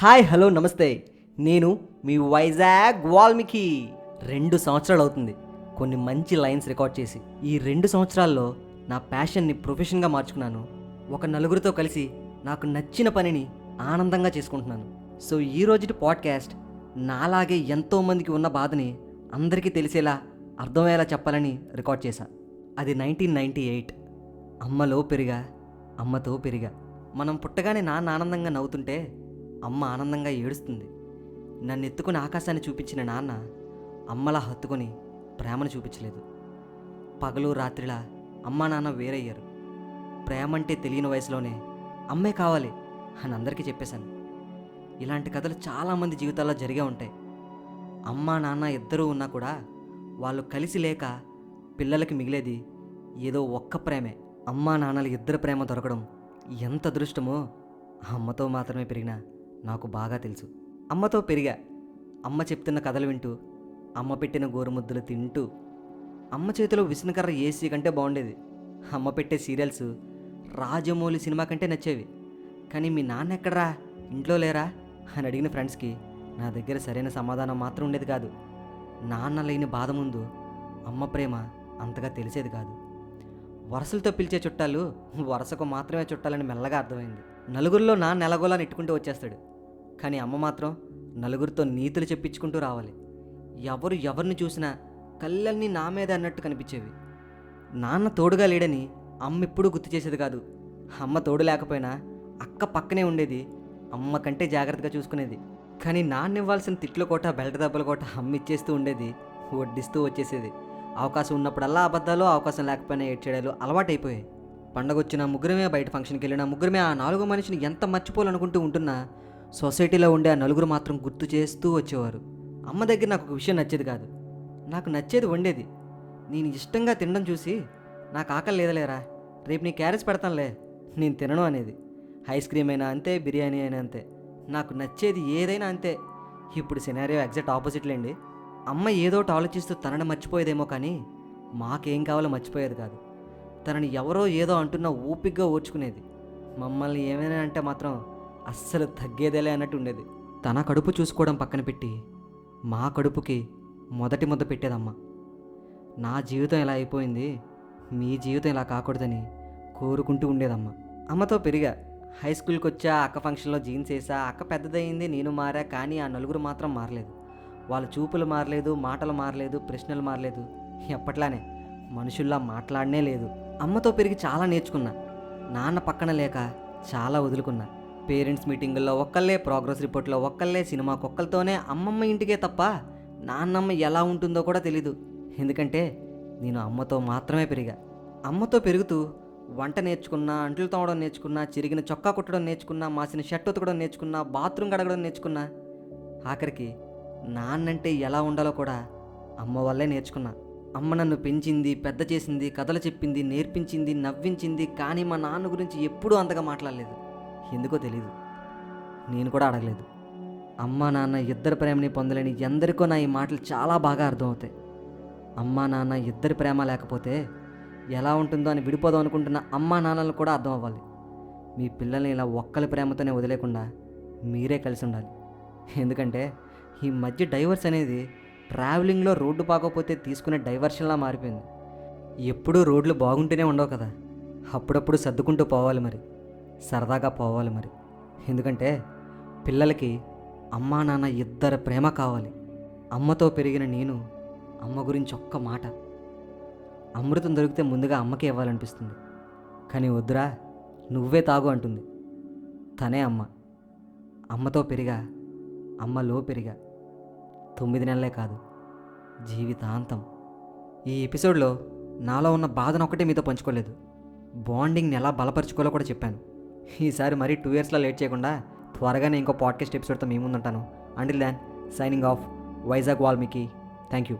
Hi hello నమస్తే. నేను మీ వైజాగ్ వాల్మీకి. రెండు సంవత్సరాలు అవుతుంది. కొన్ని మంచి లైన్స్ రికార్డ్ చేసి ఈ రెండు సంవత్సరాల్లో నా ప్యాషన్ని ప్రొఫెషన్గా మార్చుకున్నాను. ఒక నలుగురితో కలిసి నాకు నచ్చిన పనిని ఆనందంగా చేసుకుంటున్నాను. సో ఈ రోజుటి పాడ్కాస్ట్ నాలాగే ఎంతోమందికి ఉన్న బాధని అందరికీ తెలిసేలా అర్థమయ్యేలా చెప్పాలని రికార్డ్ చేశా. అది నైన్టీన్ నైంటీ ఎయిట్. అమ్మలో పెరిగా అమ్మతో పెరిగా. మనం పుట్టగానే నాన్న ఆనందంగా నవ్వుతుంటే అమ్మ ఆనందంగా ఏడుస్తుంది. నన్ను ఎత్తుకుని ఆకాశాన్ని చూపించిన నాన్న అమ్మలా హత్తుకొని ప్రేమను చూపించలేదు. పగలు రాత్రిలా అమ్మా నాన్న వేరయ్యారు. ప్రేమ అంటే తెలియని వయసులోనే అమ్మే కావాలి అని అందరికీ చెప్పేశాను. ఇలాంటి కథలు చాలామంది జీవితాల్లో జరిగే ఉంటాయి. అమ్మా నాన్న ఇద్దరూ ఉన్నా కూడా వాళ్ళు కలిసి లేక పిల్లలకి మిగిలేది ఏదో ఒక్క ప్రేమే. అమ్మా నాన్నల ఇద్దరు ప్రేమ దొరకడం ఎంత అదృష్టమో ఆ అమ్మతో మాత్రమే పెరిగినా నాకు బాగా తెలుసు. అమ్మతో పెరిగా. అమ్మ చెప్తున్న కథలు వింటూ అమ్మ పెట్టిన గోరుముద్దలు తింటూ అమ్మ చేతిలో విసునకర్ర ఏసీ కంటే బాగుండేది. అమ్మ పెట్టే సీరియల్స్ రాజమౌళి సినిమా కంటే నచ్చేవి. కానీ మీ నాన్న ఎక్కడరా? ఇంట్లో లేరా? అని అడిగిన ఫ్రెండ్స్కి నా దగ్గర సరైన సమాధానం మాత్రం ఉండేది కాదు. నాన్న లేని బాధ ముందు అమ్మ ప్రేమ అంతగా తెలిసేది కాదు. వరసలతో పిలిచే చుట్టాలు వరసకు మాత్రమే చుట్టాలని మెల్లగా అర్థమైంది. నలుగురిలో నా నెలగోలా నెట్టుకుంటూ వచ్చేస్తాడు. కానీ అమ్మ మాత్రం నలుగురితో నీతులు చెప్పించుకుంటూ రావాలి. ఎవరు ఎవరిని చూసినా కళ్ళన్నీ నా మీద అన్నట్టు కనిపించేవి. నాన్న తోడుగా లేడని అమ్మ ఎప్పుడూ గుర్తు చేసేది కాదు. అమ్మ తోడు లేకపోయినా అక్క పక్కనే ఉండేది. అమ్మ కంటే జాగ్రత్తగా చూసుకునేది. కానీ నాన్న ఇవ్వాల్సిన తిట్లు కోట బెల్ట దెబ్బల కోట అమ్మ ఇచ్చేస్తూ ఉండేది. వడ్డిస్తూ వచ్చేసేది. అవకాశం ఉన్నప్పుడల్లా అబద్ధాలు అవకాశం లేకపోయినా ఏడ్చేడాలు అలవాటైపోయాయి. పండగ వచ్చిన ముగ్గురమే బయట ఫంక్షన్కి వెళ్ళిన ముగ్గురమే ఆ నాలుగో మనిషిని ఎంత మర్చిపోవాలనుకుంటూ ఉంటున్నా సొసైటీలో ఉండే ఆ నలుగురు మాత్రం గుర్తు చేస్తూ వచ్చేవారు. అమ్మ దగ్గర నాకు ఒక విషయం నచ్చేది కాదు. నాకు నచ్చేది వండేది. నేను ఇష్టంగా తినడం చూసి నాకు ఆకలి లేదలేరా రేపు నీ క్యారెట్స్ పెడతానులే నేను తినను అనేది. ఐస్ క్రీమ్ అయినా అంతే బిర్యానీ అయినా అంతే. నాకు నచ్చేది ఏదైనా అంతే. ఇప్పుడు సినారియో ఎగ్జాక్ట్ ఆపోజిట్లేండి. అమ్మ ఏదోటి ఆలోచిస్తూ తనని మర్చిపోయేదేమో కానీ మాకేం కావాలో మర్చిపోయేది కాదు. తనని ఎవరో ఏదో అంటున్నా ఓపిగ్గా ఓర్చుకునేది. మమ్మల్ని ఏమైనా అంటే మాత్రం అస్సలు తగ్గేదేలే అన్నట్టు ఉండేది. తన కడుపు చూసుకోవడం పక్కన పెట్టి మా కడుపుకి మొదటి ముద్ద పెట్టేదమ్మ నా జీవితం ఇలా అయిపోయింది మీ జీవితం ఇలా కాకూడదని కోరుకుంటూ ఉండేదమ్మ అమ్మతో పెరిగా హై స్కూల్కి వచ్చా అక్క ఫంక్షన్లో జీన్స్ వేసా అక్క పెద్దదయింది నేను మారా కానీ ఆ నలుగురు మాత్రం మారలేదు. వాళ్ళ చూపులు మారలేదు మాటలు మారలేదు ప్రశ్నలు మారలేదు. ఎప్పట్లానే మనుషుల్లా మాట్లాడనే లేదు. అమ్మతో పెరిగి చాలా నేర్చుకున్నా. నాన్న పక్కన లేక చాలా వదులుకున్నా. పేరెంట్స్ మీటింగుల్లో ఒక్కళ్ళే ప్రోగ్రెస్ రిపోర్ట్లో ఒక్కళ్ళే సినిమా ఒక్కరితోనే అమ్మమ్మ ఇంటికే తప్ప నాన్నమ్మ ఎలా ఉంటుందో కూడా తెలీదు. ఎందుకంటే నేను అమ్మతో మాత్రమే పెరిగా. అమ్మతో పెరుగుతూ వంట నేర్చుకున్నా అంట్లు తోమడం నేర్చుకున్నా చిరిగిన చొక్కా కుట్టడం నేర్చుకున్నా మాసిన షర్ట్ ఉతకడం నేర్చుకున్నా బాత్రూమ్ కడగడం నేర్చుకున్నా ఆఖరికి నాన్నంటే ఎలా ఉండాలో కూడా అమ్మ వల్లే నేర్చుకున్నా. అమ్మ నన్ను పెంచింది పెద్ద చేసింది కథలు చెప్పింది నేర్పించింది నవ్వించింది కానీ మా నాన్న గురించి ఎప్పుడూ అంతగా మాట్లాడలేదు. ఎందుకో తెలీదు. నేను కూడా అడగలేదు. అమ్మ నాన్న ఇద్దరి ప్రేమని పొందలేని ఎందరికో నా ఈ మాటలు చాలా బాగా అర్థమవుతాయి. అమ్మా నాన్న ఇద్దరి ప్రేమ లేకపోతే ఎలా ఉంటుందో అని విడిపోదాం అనుకుంటున్న అమ్మా నాన్నలను కూడా అర్థం అవ్వాలి. మీ పిల్లల్ని ఇలా ఒక్కరి ప్రేమతోనే వదిలేకుండా మీరే కలిసి ఉండాలి. ఎందుకంటే ఈ మధ్య డైవర్స్ అనేది ట్రావెలింగ్లో రోడ్డు బాగోపోతే తీసుకునే డైవర్షన్లా మారిపోయింది. ఎప్పుడూ రోడ్లు బాగుంటూనే ఉండవు కదా. అప్పుడప్పుడు సర్దుకుంటూ పోవాలి మరి. సరదాగా పోవాలి మరి. ఎందుకంటే పిల్లలకి అమ్మా నాన్న ఇద్దరు ప్రేమ కావాలి. అమ్మతో పెరిగిన నేను అమ్మ గురించి ఒక్క మాట. అమృతం దొరికితే ముందుగా అమ్మకే ఇవ్వాలనిపిస్తుంది. కానీ వద్దురా నువ్వే తాగు అంటుంది. తనే అమ్మ. అమ్మతో పెరిగా అమ్మలో పెరిగా. తొమ్మిది నెలలే కాదు. జీవితాంతం. ఈ ఎపిసోడ్లో నాలో ఉన్న బాధను ఒకటే మీతో పంచుకోలేదు. బాండింగ్ని ఎలా బలపరుచుకోవాలో కూడా చెప్పాను. ఈసారి మరీ టూ ఇయర్స్లో లేట్ చేయకుండా త్వరగానే ఇంకో పాడ్కాస్ట్ ఎపిసోడ్తో మీ ముందుంటాను. Until then signing off Vizag Valmiki. Thank you